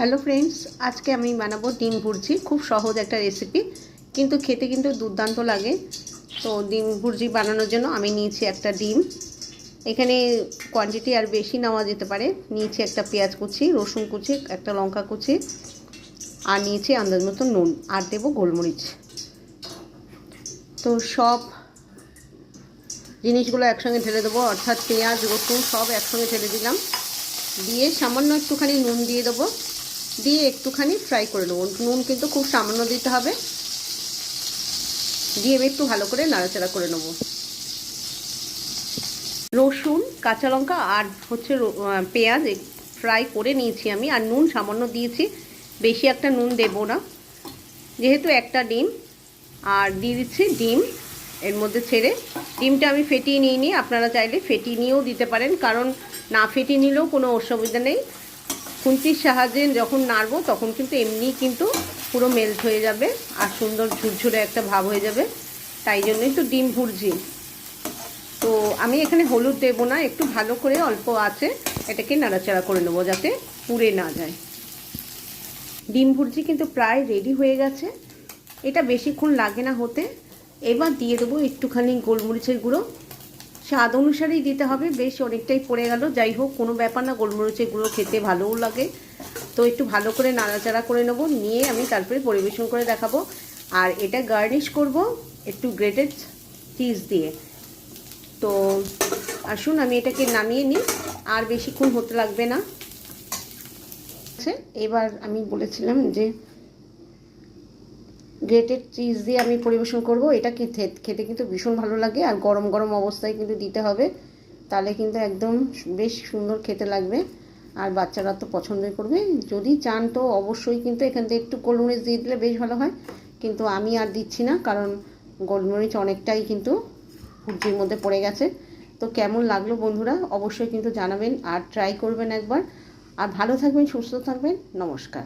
Hello friends আজকে আমি বানাবো ডিম ভুর্জি। খুব সহজ একটা রেসিপি কিন্তু খেতে কিন্তু দুর্দান্ত লাগে। তো ডিম ভুর্জি বানানোর জন্য আমি নিয়েছি একটা ডিম। এখানে কোয়ান্টিটি আর বেশি নেওয়া যেতে পারে। নিয়েছি একটা পেঁয়াজ কুচি, রসুন কুচি, একটা লঙ্কা কুচি, আর নিয়েছি আন্দাজ মতো নুন, আর দেবো গোলমরিচ। তো সব জিনিসগুলো একসঙ্গে ঢেলে দেবো, অর্থাৎ পেঁয়াজ, রসুন সব একসঙ্গে ঢেলে দিলাম। দিয়ে সামান্য একটুখানি নুন দিয়ে দেবো। দিয়ে একটুখানি ফ্রাই করে নেব। নুন কিন্তু খুব সামান্য দিতে হবে। দিয়ে আমি একটু ভালো করে নাড়াচাড়া করে নেব। রসুন, কাঁচা লঙ্কা আর হচ্ছে পেঁয়াজ ফ্রাই করে নিয়েছি আমি। আর নুন সামান্য দিয়েছি। বেশি একটা নুন দেব না। যেহেতু একটা ডিম, আর দিয়ে দিচ্ছি ডিম। এর মধ্যে ছেড়ে ডিমটা আমি ফেটিয়ে নিয়ে নিই আপনারা চাইলে ফেটিয়ে নিয়েও দিতে পারেন। কারণ না ফেটিয়ে নিলেও কোনো অসুবিধা নেই। খুন্তির সাহায্যে যখন নাড়বো, তখন কিন্তু এমনিই কিন্তু পুরো মেল্ট হয়ে যাবে আর সুন্দর ঝুরঝুরে একটা ভাব হয়ে যাবে। তাই জন্যই তো ডিম ভুরজি। তো আমি এখানে হলুদ দেবো না, একটু ভালো করে অল্প আছে, এটাকে নাড়াচাড়া করে নেব যাতে পুড়ে না যায়। ডিম ভুর্জি কিন্তু প্রায় রেডি হয়ে গেছে। এটা বেশিক্ষণ লাগে না হতে। এবার দিয়ে দেবো একটুখানি গোলমরিচের গুঁড়ো। স্বাদ অনুসারেই দিতে হবে। বেশ অনেকটাই পড়ে গেল। যাই হোক, কোনো ব্যাপার না, গোলমরিচের গুঁড়ো খেতে ভালোও লাগে। তো একটু ভালো করে নাড়াচাড়া করে নেব, নিয়ে আমি তারপরে পরিবেশন করে দেখাবো। আর এটা গার্নিশ করব একটু গ্রেটেড চিজ দিয়ে। তো আসুন, আমি এটাকে নামিয়ে নিই। আর বেশিক্ষণ হতে লাগবে না। এবার আমি বলেছিলাম যে গ্রেটেড চিজ দিয়ে আমি পরিবেশন করব। এটা খেতে কিন্তু ভীষণ ভালো লাগে আর গরম গরম অবস্থায় কিন্তু দিতে হবে। তাহলে কিন্তু একদম বেশ সুন্দর খেতে লাগবে। আর বাচ্চারা তো পছন্দই করবে। যদি চান তো অবশ্যই কিন্তু এখান থেকে একটু গোলমরিচ দিয়ে দিলে বেশ ভালো হয়। কিন্তু আমি আর দিচ্ছি না, কারণ গোলমরিচ অনেকটাই কিন্তু ভুজির মধ্যে পড়ে গেছে। তো কেমন লাগল বন্ধুরা, অবশ্যই কিন্তু জানাবেন আর ট্রাই করবেন একবার। আর ভালো থাকবেন, সুস্থ থাকবেন, নমস্কার।